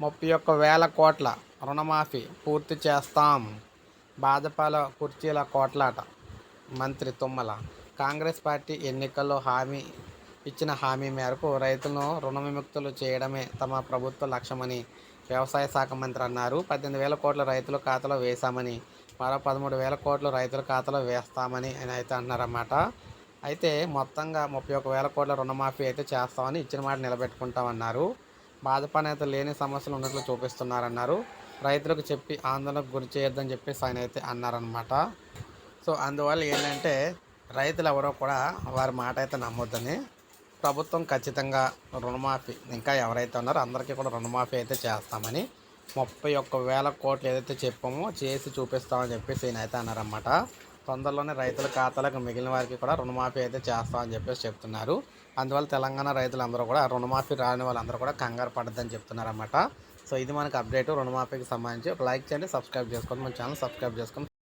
ముప్పై ఒక్క వేల కోట్ల రుణమాఫీ పూర్తి చేస్తాం. భాజపాలో కుర్చీల కోట్లాట. మంత్రి తుమ్మల. కాంగ్రెస్ పార్టీ ఎన్నికల్లో హామీ ఇచ్చిన హామీ మేరకు రైతులను రుణ విముక్తులు చేయడమే తమ ప్రభుత్వ లక్ష్యమని వ్యవసాయ శాఖ మంత్రి అన్నారు. పద్దెనిమిది వేల కోట్ల రైతుల ఖాతాలో వేశామని మరో పదమూడు వేల కోట్లు రైతుల ఖాతాలో వేస్తామని అని అయితే అన్నారన్నమాట. అయితే మొత్తంగా ముప్పై ఒక వేల కోట్ల రుణమాఫీ అయితే చేస్తామని ఇచ్చిన మాట నిలబెట్టుకుంటామన్నారు. భాజపా నేతలు లేని సమస్యలు ఉన్నట్లు చూపిస్తున్నారన్నారు. రైతులకు చెప్పి ఆందోళనకు గురి చేయొద్దని చెప్పేసి ఆయన అయితే అన్నారనమాట సో అందువల్ల ఏంటంటే రైతులు ఎవరో కూడా వారి మాట అయితే నమ్మొద్దని. ప్రభుత్వం ఖచ్చితంగా రుణమాఫీ ఇంకా ఎవరైతే ఉన్నారో అందరికీ కూడా రుణమాఫీ అయితే చేస్తామని ముప్పై ఒక్క వేల కోట్లు ఏదైతే చెప్పామో చేసి చూపిస్తామని చెప్పేసి ఈయన అయితే అన్నారన్నమాట. తొందరలోనే రైతుల ఖాతాలకు మిగిలిన వారికి కూడా రుణమాఫీ అయితే చేస్తామని చెప్పేసి చెప్తున్నారు. అందువల్ల తెలంగాణ రైతులందరూ కూడా రుణమాఫీ రాని వాళ్ళందరూ కూడా కంగారు పడద్దని చెప్తున్నారన్నమాట. సో ఇది మనకు అప్డేట్. రుణమాఫీకి సంబంధించి లైక్ చేయండి సబ్స్క్రైబ్ చేసుకోండి మన ఛానల్ సబ్స్క్రైబ్ చేసుకోండి.